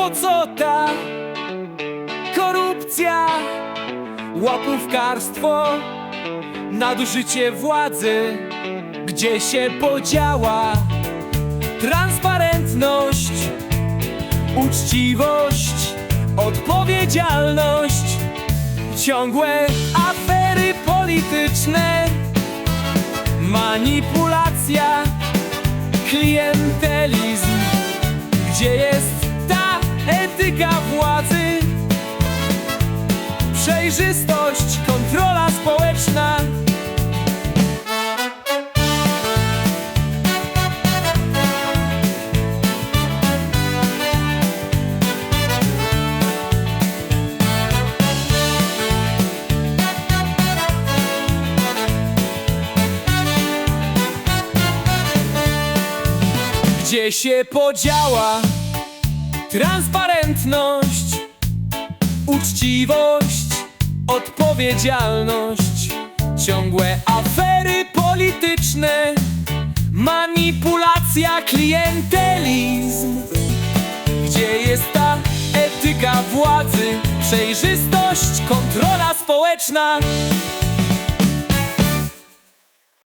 po co ta korupcja, łapówkarstwo, nadużycie władzy, gdzie się podziała transparentność, uczciwość, odpowiedzialność, ciągłe afery polityczne, manipulacja, klientelizm, etyka władzy, przejrzystość, kontrola społeczna. Gdzie się podziała transparentność, uczciwość, odpowiedzialność, ciągłe afery polityczne, manipulacja, klientelizm. Gdzie jest ta etyka władzy, przejrzystość, kontrola społeczna?